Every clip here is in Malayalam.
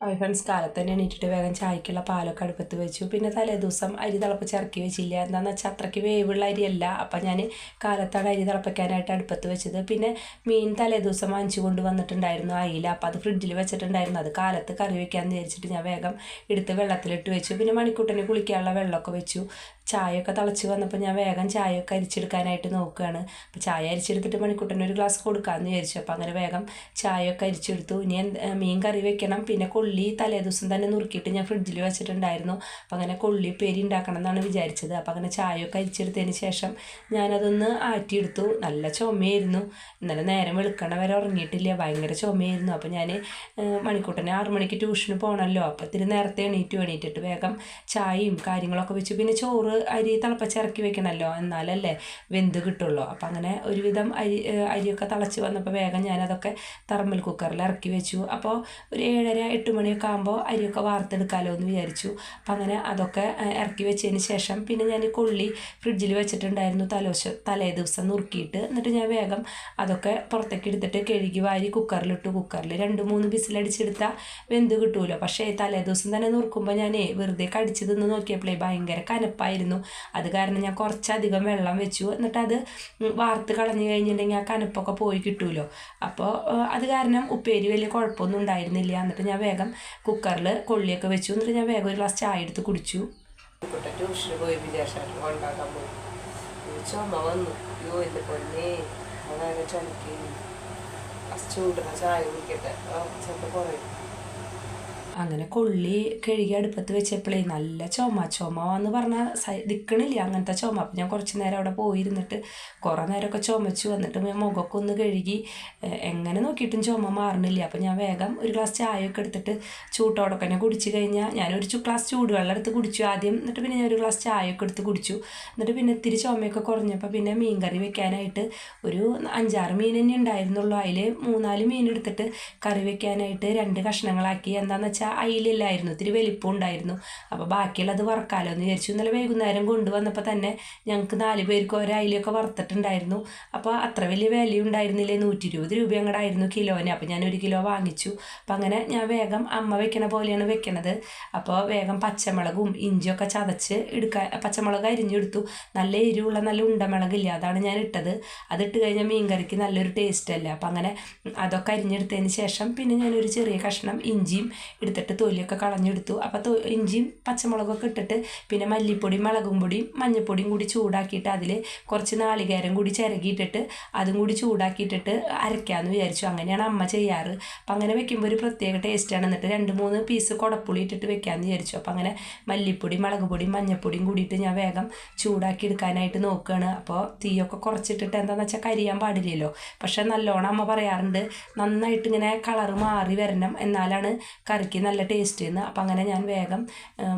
ഹായ് ഫ്രണ്ട്സ് കാലത്ത് തന്നെ എണീറ്റിട്ട് വേഗം ചായക്കുള്ള പാലൊക്കെ അടുപ്പത്ത് വെച്ചു. പിന്നെ തലേ ദിവസം അരി തിളപ്പിച്ച് ഇറക്കി വെച്ചില്ല. എന്താണെന്ന് വെച്ചാൽ അത്രയ്ക്ക് വേവുള്ള അരിയല്ല. അപ്പം ഞാൻ കാലത്താണ് അരി തിളപ്പിക്കാനായിട്ട് അടുപ്പത്ത് വെച്ചത്. പിന്നെ മീൻ തലേ ദിവസം വാങ്ങിച്ചു കൊണ്ട് വന്നിട്ടുണ്ടായിരുന്നു അയില. അപ്പം അത് ഫ്രിഡ്ജിൽ വെച്ചിട്ടുണ്ടായിരുന്നു. അത് കാലത്ത് കറി വെക്കാമെന്ന് വിചാരിച്ചിട്ട് ഞാൻ വേഗം എടുത്ത് വെള്ളത്തിലിട്ട് വെച്ചു. പിന്നെ മണിക്കൂട്ടിന് കുളിക്കാനുള്ള വെള്ളമൊക്കെ വെച്ചു. ചായയൊക്കെ തിളച്ച് വന്നപ്പോൾ ഞാൻ വേഗം ചായയൊക്കെ അരിച്ചെടുക്കാനായിട്ട് നോക്കുകയാണ്. അപ്പോൾ ചായ അരിച്ചെടുത്തിട്ട് മണിക്കൂട്ടന് ഒരു ഗ്ലാസ് കൊടുക്കാമെന്ന് വിചാരിച്ചു. അപ്പോൾ അങ്ങനെ വേഗം ചായയൊക്കെ അരിച്ചെടുത്തു. ഇനി മീൻ കറി വെക്കണം. പിന്നെ കൊള്ളി തലേ ദിവസം തന്നെ നുറുക്കിയിട്ട് ഞാൻ ഫ്രിഡ്ജിൽ വെച്ചിട്ടുണ്ടായിരുന്നു. അപ്പോൾ അങ്ങനെ കൊള്ളി പേരി ഉണ്ടാക്കണം എന്നാണ് വിചാരിച്ചത്. അപ്പോൾ അങ്ങനെ ചായയൊക്കെ അരിച്ചെടുത്തതിന് ശേഷം ഞാനതൊന്ന് ആറ്റിയെടുത്തു. നല്ല ചുമയായിരുന്നു. ഇന്നലെ നേരം വെളുക്കണ വരെ ഉറങ്ങിയിട്ടില്ല. ഭയങ്കര ചുമയായിരുന്നു. അപ്പോൾ ഞാൻ മണിക്കൂട്ടനെ ആറു മണിക്ക് ട്യൂഷന് പോകണമല്ലോ അപ്പോൾ ഇത്തിരി നേരത്തെ എണീറ്റ്. എണീറ്റിട്ട് വേഗം ചായയും കാര്യങ്ങളൊക്കെ വെച്ചു. പിന്നെ ചോറ് അരി തിളപ്പിച്ച് ഇറക്കി വെക്കണമല്ലോ എന്നാലല്ലേ വെന്ത് കിട്ടുള്ളൂ. അപ്പം അങ്ങനെ ഒരുവിധം അരി അരിയൊക്കെ തിളച്ച് വന്നപ്പോൾ വേഗം ഞാനതൊക്കെ തെർമൽ കുക്കറിൽ ഇറക്കി വെച്ചു. അപ്പോൾ ഒരു ഏഴര എട്ട് മണിയൊക്കെ ആകുമ്പോൾ അരിയൊക്കെ വാർത്തെടുക്കാമല്ലോ എന്ന് വിചാരിച്ചു. അപ്പം അങ്ങനെ അതൊക്കെ ഇറക്കി വെച്ചതിന് ശേഷം പിന്നെ ഞാൻ കൊള്ളി ഫ്രിഡ്ജിൽ വെച്ചിട്ടുണ്ടായിരുന്നു തലോശ തലേ ദിവസം നുറുക്കിയിട്ട്. എന്നിട്ട് ഞാൻ വേഗം അതൊക്കെ പുറത്തേക്ക് എടുത്തിട്ട് കഴുകി വാരി കുക്കറിലിട്ടു കുക്കറിൽ രണ്ട് മൂന്ന് ബിസിലടിച്ചെടുത്താൽ വെന്ത് കിട്ടുമല്ലോ പക്ഷേ തലേ ദിവസം തന്നെ നുറുക്കുമ്പോൾ ഞാൻ വെറുതെ കടിച്ചു തിന്ന് നോക്കിയപ്പോഴേ ഭയങ്കര കനപ്പായിരുന്നു. അത് കാരണം ഞാൻ കുറച്ചധികം വെള്ളം വെച്ചു. എന്നിട്ട് അത് വാർത്ത് കളഞ്ഞു കഴിഞ്ഞിട്ടുണ്ടെങ്കിൽ ആ കനപ്പൊക്കെ പോയി കിട്ടുമല്ലോ അപ്പോൾ അത് കാരണം ഉപ്പേരി വലിയ കുഴപ്പമൊന്നും ഉണ്ടായിരുന്നില്ല. എന്നിട്ട് ഞാൻ വേഗം കുക്കറിൽ കൊള്ളിയൊക്കെ വെച്ചു. എന്നിട്ട് ഞാൻ വേഗം ഒരു ഗ്ലാസ് ചായ എടുത്ത് കുടിച്ചു. പോയി ചൂടുന്ന ചായ കുടിക്കട്ടെ. ചിലപ്പോൾ കുറയും. അങ്ങനെ കൊള്ളി കഴുകി അടുപ്പത്ത് വെച്ചപ്പോഴേ നല്ല ചുമ ചുമ എന്ന് പറഞ്ഞാൽ നിൽക്കണില്ല അങ്ങനത്തെ ചുമ. അപ്പം ഞാൻ കുറച്ച് നേരം അവിടെ പോയിരുന്നിട്ട് കുറേ നേരമൊക്കെ ചുമച്ചു. വന്നിട്ട് ഞാൻ മുഖമൊക്കെ ഒന്ന് കഴുകി എങ്ങനെ നോക്കിയിട്ടും ചുമ മാറണില്ല. അപ്പം ഞാൻ വേഗം ഒരു ഗ്ലാസ് ചായയൊക്കെ എടുത്തിട്ട് ചൂട്ടോടൊക്കെ തന്നെ കുടിച്ച് കഴിഞ്ഞാൽ ഞാനൊരു ഗ്ലാസ് ചൂടുവെള്ളം എടുത്ത് കുടിച്ചു ആദ്യം. എന്നിട്ട് പിന്നെ ഞാൻ ഒരു ഗ്ലാസ് ചായയൊക്കെ എടുത്ത് കുടിച്ചു. എന്നിട്ട് പിന്നെ ഇത്തിരി ചുമയൊക്കെ കുറഞ്ഞപ്പോൾ പിന്നെ മീൻ കറി വെക്കാനായിട്ട് ഒരു അഞ്ചാറ് മീൻ തന്നെ ഉണ്ടായിരുന്നുള്ളൂ. അതിൽ മൂന്നാൽ മീൻ എടുത്തിട്ട് കറി വെക്കാനായിട്ട് രണ്ട് കഷ്ണങ്ങളാക്കി. എന്താണെന്ന് വെച്ചാൽ അയിലില്ലായിരുന്നു ഇത്തിരി വലിപ്പം ഉണ്ടായിരുന്നു. അപ്പോൾ ബാക്കിയുള്ളത് വറക്കാലോ എന്ന് വിചാരിച്ചു. ഇന്നലെ വൈകുന്നേരം കൊണ്ടുവന്നപ്പോൾ തന്നെ ഞങ്ങൾക്ക് നാല് പേർക്ക് ഓരോ അയിലൊക്കെ വറുത്തിട്ടുണ്ടായിരുന്നു. അപ്പോൾ അത്ര വലിയ വില ഉണ്ടായിരുന്നില്ലേ? നൂറ്റി ഇരുപത് രൂപ അങ്ങോട്ടായിരുന്നു കിലോന്. അപ്പോൾ ഞാൻ ഒരു കിലോ വാങ്ങിച്ചു. അപ്പോൾ അങ്ങനെ ഞാൻ വേഗം അമ്മ വെക്കണ പോലെയാണ് വെക്കണത്. അപ്പോൾ വേഗം പച്ചമുളകും ഇഞ്ചിയൊക്കെ ചതച്ച് എടുക്കാൻ പച്ചമുളക് അരിഞ്ഞെടുത്തു. നല്ല എരിവുള്ള നല്ല ഉണ്ടമുളകില്ല? അതാണ് ഞാൻ ഇട്ടത്. അതിട്ട് കഴിഞ്ഞാൽ മീൻ കറിക്ക് നല്ലൊരു ടേസ്റ്റ് അല്ല? അപ്പം അങ്ങനെ അതൊക്കെ അരിഞ്ഞെടുത്തതിന് ശേഷം പിന്നെ ഞാനൊരു ചെറിയ കഷ്ണം ഇഞ്ചിയും എടുത്തിട്ട് തൊലിയൊക്കെ കളഞ്ഞെടുത്തു. അപ്പോൾ ഇഞ്ചിയും പച്ചമുളകൊക്കെ ഇട്ടിട്ട് പിന്നെ മല്ലിപ്പൊടിയും മുളകും പൊടിയും മഞ്ഞൾപ്പൊടിയും കൂടി ചൂടാക്കിയിട്ട് അതിൽ കുറച്ച് നാളികേരം കൂടി ചിരകിയിട്ടിട്ട് അതും കൂടി ചൂടാക്കിയിട്ടിട്ട് അരയ്ക്കാമെന്ന് വിചാരിച്ചു. അങ്ങനെയാണ് അമ്മ ചെയ്യാറ്. അപ്പം അങ്ങനെ വെക്കുമ്പോൾ ഒരു പ്രത്യേക ടേസ്റ്റാണ് എന്നിട്ട് രണ്ട് മൂന്ന് പീസ് കുടപ്പുളി ഇട്ടിട്ട് വെക്കാമെന്ന് വിചാരിച്ചു. അപ്പം അങ്ങനെ മല്ലിപ്പൊടി മുളക് പൊടിയും മഞ്ഞൾപ്പൊടിയും കൂടിയിട്ട് ഞാൻ വേഗം ചൂടാക്കി എടുക്കാനായിട്ട് നോക്കുകയാണ് അപ്പോൾ തീയൊക്കെ കുറച്ചിട്ടിട്ട് എന്താണെന്ന് വെച്ചാൽ കരിയാൻ പാടില്ലല്ലോ. പക്ഷേ നല്ലോണം അമ്മ പറയാറുണ്ട് നന്നായിട്ട് ഇങ്ങനെ കളറ് മാറി വരണം എന്നാലാണ് കറിക്ക് നല്ല ടേസ്റ്റ് എന്ന് അപ്പം അങ്ങനെ ഞാൻ വേഗം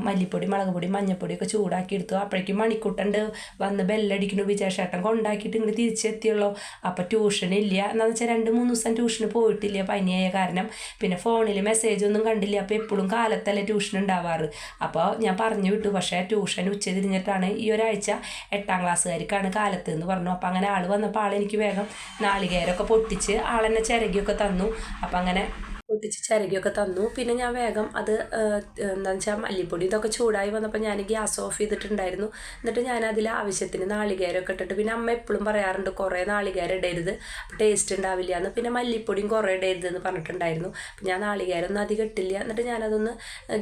മല്ലിപ്പൊടി മുളക് പൊടി മഞ്ഞൾപ്പൊടിയൊക്കെ ചൂടാക്കി എടുത്തു അപ്പോഴേക്കും മണിക്കൂട്ടുണ്ട് വന്ന് ബെല്ലടിക്കുന്നു. വിജയശേട്ടൻ കൊണ്ടാക്കിയിട്ട് ഇങ്ങോട്ട് തിരിച്ചെത്തിയുള്ളൂ. അപ്പോൾ ട്യൂഷൻ ഇല്ല. എന്താണെന്ന് വെച്ചാൽ രണ്ട് മൂന്ന് ദിവസം ട്യൂഷന് പോയിട്ടില്ല. പനിയായ കാരണം. പിന്നെ ഫോണിൽ മെസ്സേജ് ഒന്നും കണ്ടില്ല. അപ്പോൾ എപ്പോഴും കാലത്തല്ലേ ട്യൂഷൻ ഉണ്ടാവാറ്. അപ്പോൾ ഞാൻ പറഞ്ഞു വിട്ടു. പക്ഷേ ട്യൂഷൻ ഉച്ച തിരിഞ്ഞിട്ടാണ് ഈ ഒരാഴ്ച എട്ടാം ക്ലാസ്സുകാർക്കാണ് കാലത്ത് എന്ന് പറഞ്ഞു. അപ്പോൾ അങ്ങനെ ആൾ വന്നപ്പോൾ ആൾ എനിക്ക് വേഗം നാളികേരമൊക്കെ പൊട്ടിച്ച് ആളെന്നെ ചിരകിയൊക്കെ തന്നു. അപ്പം അങ്ങനെ പൊട്ടിച്ച് ചിരകിയൊക്കെ തന്നു. പിന്നെ ഞാൻ വേഗം അത് എന്താണെന്ന് വെച്ചാൽ മല്ലിപ്പൊടി ഇതൊക്കെ ചൂടായി വന്നപ്പോൾ ഞാൻ ഗ്യാസ് ഓഫ് ചെയ്തിട്ടുണ്ടായിരുന്നു. എന്നിട്ട് ഞാൻ അതിൽ ആവശ്യത്തിന് നാളികേരമൊക്കെ ഇട്ടിട്ട് പിന്നെ അമ്മ എപ്പോഴും പറയാറുണ്ട് കുറേ നാളികേരം ഇടരുത് ടേസ്റ്റ് ഉണ്ടാവില്ല എന്ന് പിന്നെ മല്ലിപ്പൊടിയും കുറേ ഇടരുത് എന്ന് പറഞ്ഞിട്ടുണ്ടായിരുന്നു ഞാൻ നാളികേരം ഒന്നും അധികം ഇട്ടില്ല. എന്നിട്ട് ഞാനതൊന്ന്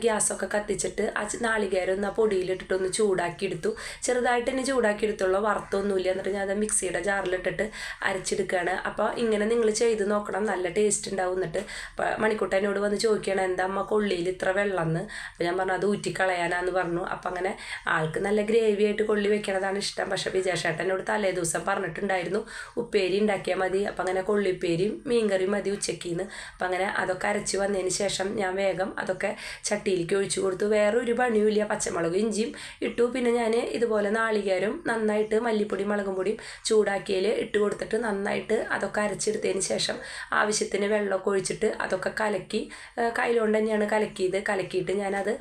ഗ്യാസൊക്കെ കത്തിച്ചിട്ട് ആ നാളികേരം ഒന്ന് ആ പൊടിയിലിട്ടിട്ടൊന്ന് ചൂടാക്കി എടുത്തു. ചെറുതായിട്ട് തന്നെ ചൂടാക്കി എടുത്തുള്ളൂ വറുത്തൊന്നുമില്ല എന്നിട്ട് ഞാൻ അത് മിക്സിയുടെ ജാറിലിട്ടിട്ട് അരച്ചെടുക്കുകയാണ് അപ്പോൾ ഇങ്ങനെ നിങ്ങൾ ചെയ്ത് നോക്കണം. നല്ല ടേസ്റ്റ് ഉണ്ടാവും എന്നിട്ട്. മണിക്കുട്ടനോട് വന്ന് ചോദിക്കണം എന്താ അമ്മ കൊള്ളിയിൽ ഇത്ര വെള്ളം എന്ന് അപ്പം ഞാൻ പറഞ്ഞു അത് ഊറ്റിക്കളയാനാന്ന് പറഞ്ഞു. അപ്പം അങ്ങനെ ആൾക്ക് നല്ല ഗ്രേവി ആയിട്ട് കൊള്ളി വെക്കണതാണ് ഇഷ്ടം. പക്ഷേ വിജയശേട്ടനോട് തലേ ദിവസം പറഞ്ഞിട്ടുണ്ടായിരുന്നു ഉപ്പേരി ഉണ്ടാക്കിയാൽ മതി. അപ്പം അങ്ങനെ കൊള്ളിപ്പേരിയും മീൻകറി മതി ഉച്ചയ്ക്കിന്ന് അപ്പം അങ്ങനെ അതൊക്കെ അരച്ച് വന്നതിന് ശേഷം ഞാൻ വേഗം അതൊക്കെ ചട്ടിയിലേക്ക് ഒഴിച്ചു കൊടുത്തു. വേറെ ഒരു പണിയുമില്ല പച്ചമുളക് ഇഞ്ചിയും ഇട്ടു. പിന്നെ ഞാൻ ഇതുപോലെ നാളികേരം നന്നായിട്ട് മല്ലിപ്പൊടി മുളകും പൊടിയും ചൂടാക്കിയതിൽ ഇട്ട് കൊടുത്തിട്ട് നന്നായിട്ട് അതൊക്കെ അരച്ചെടുത്തതിന് ശേഷം ആവശ്യത്തിന് വെള്ളമൊക്കെ ഒഴിച്ചിട്ട് അതൊക്കെ ഒക്കെ കലക്കി കയ്യിലുകൊണ്ട് തന്നെയാണ് കലക്കിയത്. കലക്കിയിട്ട് ഞാനത്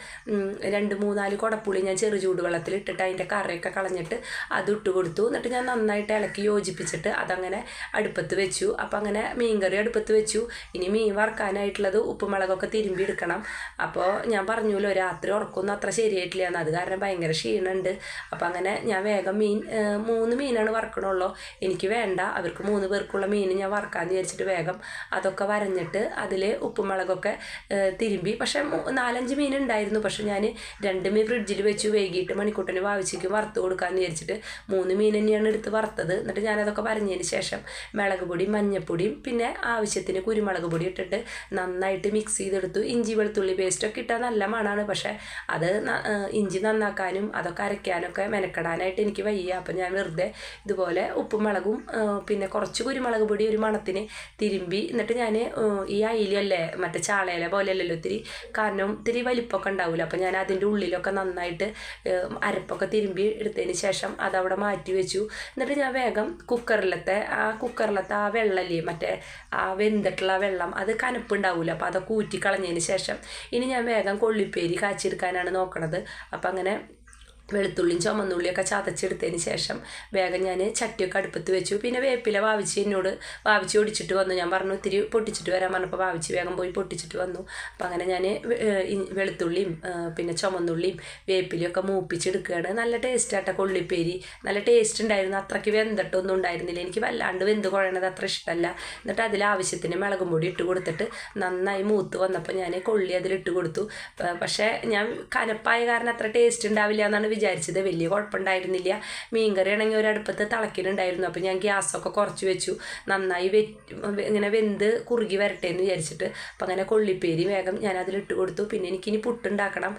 രണ്ട് മൂന്നാൽ കുടപ്പുളി ഞാൻ ചെറു ചൂടുവെള്ളത്തിൽ ഇട്ടിട്ട് അതിന്റെ കറയൊക്കെ കളഞ്ഞിട്ട് അത് ഇട്ട് കൊടുത്തു. എന്നിട്ട് ഞാൻ നന്നായിട്ട് ഇളക്കി യോജിപ്പിച്ചിട്ട് അതങ്ങനെ അടുപ്പത്ത് വെച്ചു. അപ്പം അങ്ങനെ മീൻകറി അടുപ്പത്ത് വെച്ചു. ഇനി മീൻ വറുക്കാനായിട്ടുള്ളത് ഉപ്പുമുളകൊക്കെ തിരുമ്പി എടുക്കണം. അപ്പോൾ ഞാൻ പറഞ്ഞല്ലോ രാത്രി ഉറക്കൊന്നും അത്ര ശരിയായിട്ടില്ല എന്ന്. അത് കാരണം ഭയങ്കര ക്ഷീണമുണ്ട്. അപ്പം അങ്ങനെ ഞാൻ വേഗം മീൻ മൂന്ന് മീനാണ് വറക്കണുള്ളൂ. എനിക്ക് വേണ്ട. അവർക്ക് മൂന്ന് പേർക്കുള്ള മീൻ ഞാൻ വറക്കാമെന്ന് വിചാരിച്ചിട്ട് വേഗം അതൊക്കെ വരഞ്ഞിട്ട് അതിൽ ഉപ്പുമുളകൊക്കെ മുളകൊക്കെ തിരുമ്പി. പക്ഷേ നാലഞ്ച് മീൻ ഉണ്ടായിരുന്നു. പക്ഷെ ഞാൻ രണ്ട് മീൻ ഫ്രിഡ്ജിൽ വെച്ച്. വൈകിട്ട് മണിക്കൂട്ടന് വാവിച്ചേക്ക് വറുത്ത് കൊടുക്കാമെന്ന് വിചാരിച്ചിട്ട് മൂന്ന് മീൻ തന്നെയാണ് എടുത്ത് വറുത്തത്. എന്നിട്ട് ഞാനതൊക്കെ പറഞ്ഞതിന് ശേഷം മുളക് പൊടിയും മഞ്ഞപ്പൊടിയും പിന്നെ ആവശ്യത്തിന് കുരുമുളക് പൊടി ഇട്ടിട്ട് നന്നായിട്ട് മിക്സ് ചെയ്തെടുത്തു. ഇഞ്ചി വെളുത്തുള്ളി പേസ്റ്റൊക്കെ ഇട്ടാൽ നല്ല മണമാണ് പക്ഷേ അത് ഇഞ്ചി നന്നാക്കാനും അതൊക്കെ അരയ്ക്കാനൊക്കെ മെനക്കെടാനായിട്ട് എനിക്ക് വയ്യ. അപ്പം ഞാൻ വെറുതെ ഇതുപോലെ ഉപ്പും മുളകും പിന്നെ കുറച്ച് കുരുമുളക് പൊടി ഒരു മണത്തിന് തിരുമ്പി എന്നിട്ട് ഞാൻ ഈ അയിലല്ലേ മറ്റേ ചാളയില പോലെയല്ലല്ലോ ഇത്തിരി. കാരണം ഇത്തിരി വലിപ്പമൊക്കെ ഉണ്ടാവില്ല അപ്പം ഞാൻ അതിന്റെ ഉള്ളിലൊക്കെ നന്നായിട്ട് അരപ്പൊക്കെ തിരുമ്പി എടുത്തതിന് ശേഷം അതവിടെ മാറ്റി വെച്ചു. എന്നിട്ട് ഞാൻ വേഗം കുക്കറിലത്തെ ആ കുക്കറിലത്തെ ആ വെള്ളമല്ലേ മറ്റേ ആ വെന്തിട്ടുള്ള വെള്ളം അത് കനപ്പുണ്ടാവില്ല അപ്പോൾ അതൊക്കെ ഊറ്റി കളഞ്ഞതിന് ശേഷം ഇനി ഞാൻ വേഗം കൊള്ളിപ്പേരി കാച്ചിയെടുക്കാനാണ് നോക്കണത്. അപ്പം അങ്ങനെ വെളുത്തുള്ളിയും ചുമന്നുള്ളിയൊക്കെ ചതച്ചെടുത്തതിന് ശേഷം വേഗം ഞാൻ ചട്ടിയൊക്കെ അടുപ്പത്ത് വെച്ചു. പിന്നെ വേപ്പില വാവിച്ച് എന്നോട് വാവിച്ച് ഒടിച്ചിട്ട് വന്നു. ഞാൻ പറഞ്ഞു ഇത്തിരി പൊട്ടിച്ചിട്ട് വരാൻ പറഞ്ഞപ്പോൾ വാവിച്ച് വേഗം പോയി പൊട്ടിച്ചിട്ട് വന്നു. അപ്പം അങ്ങനെ ഞാൻ വെളുത്തുള്ളിയും പിന്നെ ചുമന്നുള്ളിയും വേപ്പിലയൊക്കെ മൂപ്പിച്ചെടുക്കുകയാണ്. നല്ല ടേസ്റ്റ് ആട്ടെ കൊള്ളിപ്പേരി. നല്ല ടേസ്റ്റ് ഉണ്ടായിരുന്നു. അത്രയ്ക്ക് വെന്തിട്ടൊന്നും ഉണ്ടായിരുന്നില്ല. എനിക്ക് വല്ലാണ്ട് വെന്ത് കുഴയണത് അത്ര ഇഷ്ടമല്ല എന്നിട്ട് അതിൽ ആവശ്യത്തിന് മുളകും പൊടി ഇട്ട് കൊടുത്തിട്ട് നന്നായി മൂത്ത് വന്നപ്പോൾ ഞാൻ കൊള്ളി അതിലിട്ട് കൊടുത്തു. പക്ഷേ ഞാൻ കനപ്പായ കാരണം അത്ര ടേസ്റ്റ് ഉണ്ടാവില്ല എന്നാണ് വിചാരിച്ചത് വലിയ കുഴപ്പമുണ്ടായിരുന്നില്ല. മീൻകറി ആണെങ്കിൽ ഒരടുപ്പത്ത് തിളക്കിയിട്ടുണ്ടായിരുന്നു അപ്പോൾ ഞാൻ ഗ്യാസൊക്കെ കുറച്ച് വെച്ചു. നന്നായി വെ ഇങ്ങനെ വെന്ത് കുറുകി വരട്ടെ എന്ന് വിചാരിച്ചിട്ട്. അപ്പം അങ്ങനെ കൊള്ളിപ്പേരി വേഗം ഞാൻ അതിലിട്ട് കൊടുത്തു. പിന്നെ എനിക്കിനി പുട്ടുണ്ടാക്കണം.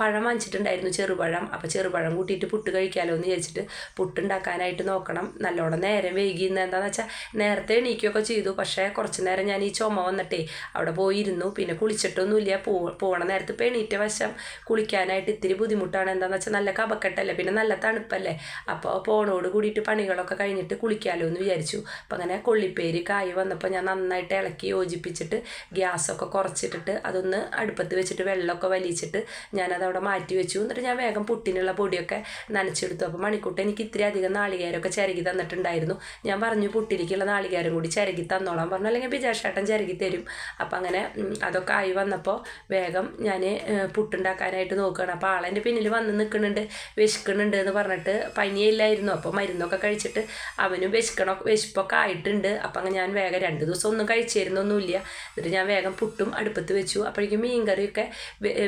പഴം വാങ്ങിച്ചിട്ടുണ്ടായിരുന്നു ചെറുപഴം. അപ്പോൾ ചെറുപഴം കൂട്ടിയിട്ട് പുട്ട് കഴിക്കാമല്ലോ എന്ന് വിചാരിച്ചിട്ട് പുട്ടുണ്ടാക്കാനായിട്ട് നോക്കണം. നല്ലോണം നേരം വൈകി ഇന്ന് എന്താണെന്ന് വെച്ചാൽ നേരത്തെ എണീക്കുകയൊക്കെ ചെയ്തു. പക്ഷേ കുറച്ച് നേരം ഞാൻ ഈ ചുമ വന്നിട്ടേ അവിടെ പോയിരുന്നു. പിന്നെ കുളിച്ചിട്ടൊന്നുമില്ല. പോ പോകണ നേരത്ത് ഇപ്പോൾ എണീറ്റ വശം കുളിക്കാനായിട്ട് ഇത്തിരി ബുദ്ധിമുട്ടാണ്. എന്താണെന്ന് വെച്ചാൽ നല്ല കപക്കെട്ടല്ലേ പിന്നെ നല്ല തണുപ്പല്ലേ? അപ്പോൾ പോണോട് കൂടിയിട്ട് പണികളൊക്കെ കഴിഞ്ഞിട്ട് കുളിക്കാമല്ലോ എന്ന് വിചാരിച്ചു. അപ്പം അങ്ങനെ കൊള്ളിപ്പേര് കായ് വന്നപ്പോൾ ഞാൻ നന്നായിട്ട് ഇളക്കി യോജിപ്പിച്ചിട്ട് ഗ്യാസൊക്കെ കുറച്ചിട്ടിട്ട് അതൊന്ന് അടുപ്പത്ത് വെച്ചിട്ട് വെള്ളമൊക്കെ വലിച്ചിട്ട് ഞാനത് അവിടെ മാറ്റി വെച്ചു. എന്നിട്ട് ഞാൻ വേഗം പുട്ടിനുള്ള പൊടിയൊക്കെ നനച്ചെടുത്തു. അപ്പോൾ മണിക്കൂട്ട് എനിക്ക് ഇത്തിരി അധികം നാളികേരമൊക്കെ ചിരകി തന്നിട്ടുണ്ടായിരുന്നു. ഞാൻ പറഞ്ഞു പുട്ടിലേക്കുള്ള നാളികേരം കൂടി ചിരകി തന്നോളാം പറഞ്ഞു. അല്ലെങ്കിൽ ബിജാഷേട്ടൻ ചിരകി തരും. അപ്പം അങ്ങനെ അതൊക്കെ ആയി വന്നപ്പോൾ വേഗം ഞാൻ പുട്ടുണ്ടാക്കാനായിട്ട് നോക്കുകയാണ് അപ്പോൾ ആളെന്റെ പിന്നിൽ വന്ന് നിൽക്കുന്നുണ്ട് വിശക്കുന്നുണ്ട് എന്ന് പറഞ്ഞിട്ട് പനിയില്ലായിരുന്നു. അപ്പോൾ മരുന്നൊക്കെ കഴിച്ചിട്ട് അവനും വിശക്കണ വിശപ്പൊക്കെ ആയിട്ടുണ്ട്. അപ്പം അങ്ങനെ ഞാൻ വേഗം രണ്ട് ദിവസം ഒന്നും കഴിച്ചിരുന്നൊന്നുമില്ല. എന്നിട്ട് ഞാൻ വേഗം പുട്ടും അടുപ്പത്ത് വെച്ചു. അപ്പോഴേക്കും മീൻകറിയൊക്കെ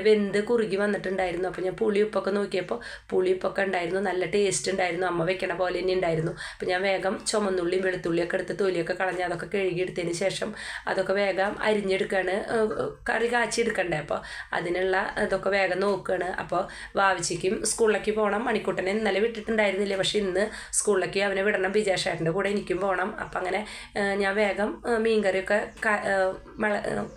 വെന്ത് കുറുകി വന്നിട്ടുണ്ടായിരുന്നു. അപ്പോൾ ഞാൻ പുളിയുപ്പൊക്കെ നോക്കിയപ്പോൾ പുളിയുപ്പൊക്കെ ഉണ്ടായിരുന്നു. നല്ല ടേസ്റ്റ് ഉണ്ടായിരുന്നു. അമ്മ വെക്കണ പോലെ തന്നെ ഉണ്ടായിരുന്നു. അപ്പോൾ ഞാൻ വേഗം ചുമന്നുള്ളിയും വെളുത്തുള്ളിയൊക്കെ എടുത്ത് തൊലിയൊക്കെ കളഞ്ഞ് അതൊക്കെ കഴുകിയെടുത്തതിന് ശേഷം അതൊക്കെ വേഗം അരിഞ്ഞെടുക്കുകയാണ് കറി കാച്ചി എടുക്കണ്ടേ അപ്പോൾ അതിനുള്ള ഇതൊക്കെ വേഗം നോക്കുകയാണ് അപ്പോൾ വാവിച്ചിക്കും സ്കൂളിലേക്ക് പോകണം. മണിക്കൂട്ടനെ ഇന്നലെ വിട്ടിട്ടുണ്ടായിരുന്നില്ല? പക്ഷേ ഇന്ന് സ്കൂളിലേക്ക് അവനെ വിടണം. വിജയശേഖരന്റെ കൂടെ എനിക്കും പോകണം. അപ്പം അങ്ങനെ ഞാൻ വേഗം മീൻകറിയൊക്കെ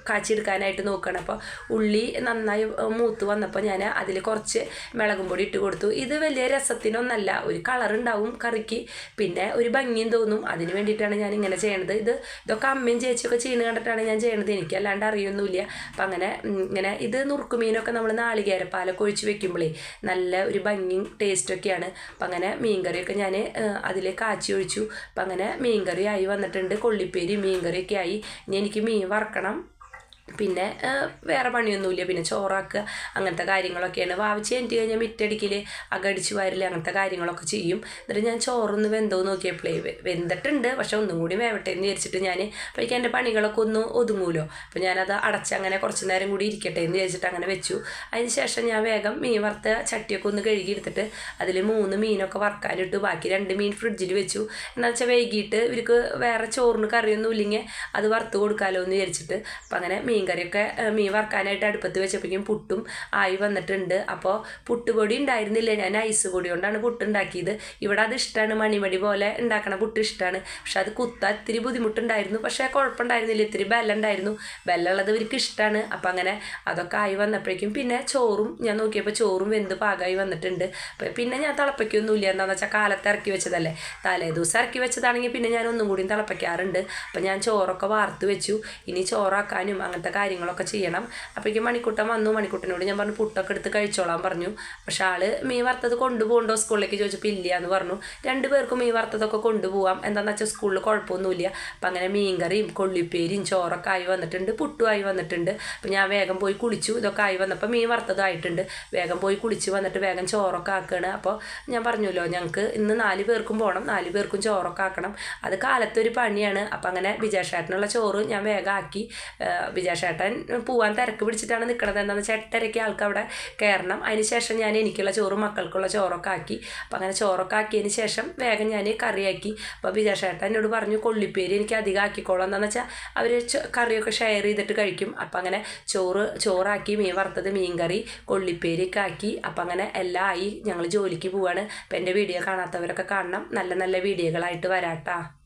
കാച്ചിയെടുക്കാനായിട്ട് നോക്കുകയാണ് അപ്പോൾ ഉള്ളി നന്നായി മൂത്ത് വന്നപ്പോൾ ഞാൻ അതിൽ കുറച്ച് മുളകും പൊടി ഇട്ട് കൊടുത്തു. ഇത് വലിയ രസത്തിനൊന്നല്ല. ഒരു കളർ ഉണ്ടാവും കറിക്ക്. പിന്നെ ഒരു ഭംഗിയും തോന്നും. അതിന് വേണ്ടിയിട്ടാണ് ഞാൻ ഇങ്ങനെ ചെയ്യണത്. ഇത് ഇതൊക്കെ അമ്മയും ചേച്ചിയൊക്കെ ചെയ്യുന്നത് കണ്ടിട്ടാണ് ഞാൻ ചെയ്യണത്. എനിക്ക് അല്ലാണ്ട് അറിയൊന്നുമില്ല. അപ്പം അങ്ങനെ ഇങ്ങനെ ഇത് നുറുക്കുമീനൊക്കെ നമ്മൾ നാളികേരപ്പാലൊക്കെ ഒഴിച്ച് വെക്കുമ്പോഴേ നല്ല ഒരു ഭംഗിയും ടേസ്റ്റൊക്കെയാണ് അപ്പം അങ്ങനെ മീൻകറിയൊക്കെ ഞാൻ അതിൽ കാച്ചി ഒഴിച്ചു അപ്പം അങ്ങനെ മീൻകറി ആയി വന്നിട്ടുണ്ട്. കൊള്ളിപ്പേരി മീൻകറിയൊക്കെ ആയി. ഇനി എനിക്ക് മീൻ വറക്കണം. പിന്നെ വേറെ പണിയൊന്നുമില്ല. പിന്നെ ചോറാക്കുക അങ്ങനത്തെ കാര്യങ്ങളൊക്കെയാണ്. വാവിച്ച് എനിക്ക് കഴിഞ്ഞാൽ മിറ്റടിക്കൽ അകടിച്ച് വരൽ അങ്ങനത്തെ കാര്യങ്ങളൊക്കെ ചെയ്യും. എന്നിട്ട് ഞാൻ ചോറൊന്ന് വെന്തോ നോക്കിയപ്പോഴേ വെന്തിട്ടുണ്ട്. പക്ഷെ ഒന്നും കൂടി വേവട്ടെ എന്ന് വിചാരിച്ചിട്ട് ഞാൻ അപ്പോഴേക്കും എന്റെ പണികളൊക്കെ ഒന്ന് ഒതുങ്ങൂലോ. അപ്പോൾ ഞാനത് അടച്ച് അങ്ങനെ കുറച്ച് നേരം കൂടി ഇരിക്കട്ടെ എന്ന് വിചാരിച്ചിട്ട് അങ്ങനെ വെച്ചു. അതിന് ശേഷം ഞാൻ വേഗം മീൻ വറുത്ത ചട്ടിയൊക്കെ ഒന്ന് കഴുകി എടുത്തിട്ട് അതിൽ മൂന്ന് മീനൊക്കെ വറക്കാനിട്ട്. ബാക്കി രണ്ട് മീൻ ഫ്രിഡ്ജിൽ വെച്ചു. എന്നു വെച്ചാൽ വൈകിട്ട് ഇവർക്ക് വേറെ ചോറിന് കറിയൊന്നും ഇല്ലെങ്കിൽ അത് വറുത്ത് കൊടുക്കാമല്ലോ എന്ന് വിചാരിച്ചിട്ട്. അപ്പം അങ്ങനെ മീൻ കറിയൊക്കെ ഏഹ്, മീൻ വറക്കാനായിട്ട് അടുപ്പത്ത് വെച്ചപ്പോഴേക്കും പുട്ടും ആയി വന്നിട്ടുണ്ട്. അപ്പോൾ പുട്ടുപൊടി ഉണ്ടായിരുന്നില്ല? ഞാൻ ഐസ് പൊടി കൊണ്ടാണ് പുട്ട് ഉണ്ടാക്കിയത് ഇവിടെ അത് ഇഷ്ടമാണ് മണിമടി പോലെ ഉണ്ടാക്കണ പുട്ട് ഇഷ്ടമാണ് പക്ഷെ അത് കുത്താൻ ഇത്തിരി ബുദ്ധിമുട്ടുണ്ടായിരുന്നു. പക്ഷേ കുഴപ്പമുണ്ടായിരുന്നില്ല. ഇത്തിരി ബെല്ല ഉണ്ടായിരുന്നു. ബെല്ലുള്ളത് ഇവർക്ക് ഇഷ്ടമാണ് അപ്പം അങ്ങനെ അതൊക്കെ ആയി വന്നപ്പോഴേക്കും പിന്നെ ചോറും ഞാൻ നോക്കിയപ്പോൾ ചോറും വെന്ത് പാകമായി വന്നിട്ടുണ്ട്. പിന്നെ ഞാൻ തിളപ്പിക്കൊന്നുമില്ല. എന്താണെന്ന് വെച്ചാൽ കാലത്ത് ഇറക്കി വെച്ചതല്ലേ. തലേ ദിവസം ഇറക്കി വെച്ചതാണെങ്കിൽ പിന്നെ ഞാൻ ഒന്നും കൂടി തിളപ്പിക്കാറുണ്ട്. അപ്പം ഞാൻ ചോറൊക്കെ വാർത്ത് വെച്ചു. ഇനി ചോറാക്കാനും അങ്ങനത്തെ കാര്യങ്ങളൊക്കെ ചെയ്യണം. അപ്പോഴേക്കും മണിക്കുട്ടൻ വന്നു. മണിക്കുട്ടനോട് ഞാൻ പറഞ്ഞു പുട്ടൊക്കെ എടുത്ത് കഴിച്ചോളാൻ പറഞ്ഞു. പക്ഷെ ആൾ മീൻ വറുത്തത് കൊണ്ടുപോകണ്ടോ? സ്കൂളിലേക്ക് ചോദിച്ചപ്പോൾ ഇല്ല എന്ന് പറഞ്ഞു. രണ്ടു പേർക്കും മീൻ വറുത്തതൊക്കെ കൊണ്ടുപോകാം എന്താണെന്ന് വെച്ചാൽ സ്കൂളിൽ കുഴപ്പമൊന്നുമില്ല. അപ്പം അങ്ങനെ മീൻകറിയും കൊള്ളിപ്പേരിയും ചോറൊക്കെ ആയി വന്നിട്ടുണ്ട്. പുട്ടും ആയി വന്നിട്ടുണ്ട്. അപ്പം ഞാൻ വേഗം പോയി കുളിച്ചു. ഇതൊക്കെ ആയി വന്നപ്പോൾ മീൻ വറുത്തതായിട്ടുണ്ട് വേഗം പോയി കുളിച്ച് വന്നിട്ട് വേഗം ചോറൊക്കെ ആക്കുകയാണ് അപ്പോൾ ഞാൻ പറഞ്ഞല്ലോ ഞങ്ങൾക്ക് ഇന്ന് നാല് പേർക്കും പോകണം നാല് പേർക്കും ചോറൊക്കെ ആക്കണം. അത് കാലത്തൊരു പണിയാണ്. അപ്പം അങ്ങനെ വിജയശേട്ടനുള്ള ചോറ് ഞാൻ വേഗം ആക്കി. വിജയശേട്ടൻ പോവാൻ തിരക്ക് പിടിച്ചിട്ടാണ് നിൽക്കണത് എന്താണെന്ന് വെച്ചാൽ എട്ടരയ്ക്ക് ആൾക്ക് അവിടെ കയറണം അതിന് ശേഷം ഞാൻ എനിക്കുള്ള ചോറും മക്കൾക്കുള്ള ചോറൊക്കെ ആക്കി. അപ്പം അങ്ങനെ ചോറൊക്കെ ആക്കിയതിന് ശേഷം വേഗം ഞാൻ കറിയാക്കി. അപ്പോൾ വിജയശേട്ടൻ എന്നോട് പറഞ്ഞു കൊള്ളിപ്പേരി എനിക്ക് അധികം ആക്കിക്കോളാം. എന്താണെന്ന് വെച്ചാൽ അവർ കറിയൊക്കെ ഷെയർ ചെയ്തിട്ട് കഴിക്കും. അപ്പം അങ്ങനെ ചോറ് ചോറാക്കി മീൻ വറുത്തത് മീൻ കറി കൊള്ളിപ്പേരിയൊക്കെ ആക്കി. അപ്പം അങ്ങനെ എല്ലാം ആയി ഞങ്ങൾ ജോലിക്ക് പോവാണ്. അപ്പം എന്റെ വീഡിയോ കാണാത്തവരൊക്കെ കാണണം. നല്ല നല്ല വീഡിയോകളായിട്ട് വരാട്ടാ.